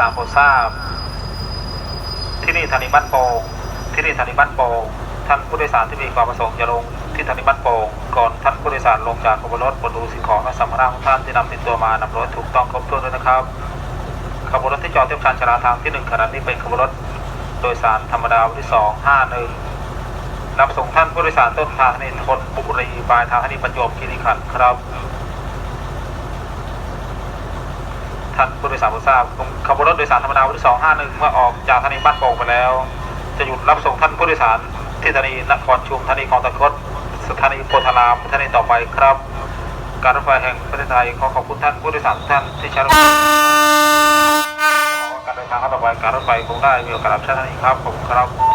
สารโปรดทราบ ที่นี่ธานีบ้านโปงที่นี่ธานีบ้านโปงท่านผู้โดยสารที่มีความประสงค์จะลงที่ธานีบ้านโปงก่อนท่านผู้โดยสารลงจากขบวนรถบนดูสิ่งของและสัมภาระของท่านที่นำติดตัวมานำรถถูกต้องครบถ้วนด้วยนะครับขบวนรถที่จอดเทียบชานชาลาทางที่หนึ่งขณะนี้เป็นขบวนรถโดยสารธรรมดาวันที่สองห้าหนึ่งรับส่งท่านผู้โดยสารต้นทางในทนบุรีปลายทางที่ประจวบคีรีขันธ์ครับ ท่านผู้โดยสารผู้ทราบขบวนรถโดยสารธรรมดาวันที่สองห้าหนึ่งเมื่อออกจากสถานีบ้านโป่งไปแล้ว จะหยุดรับส่งท่านผู้โดยสารที่สถานีนครชุมสถานีคลองตะกดสถานีโพธารามสถานีต่อไปครับ การรถไฟแห่งประเทศไทยขอขอบคุณท่านผู้โดยสารท่านที่ใช้รถไฟการเดินทางต่อไปการรถไฟคงได้มีโอกาสรับใช้ท่านอีกครับขอบคุณครับ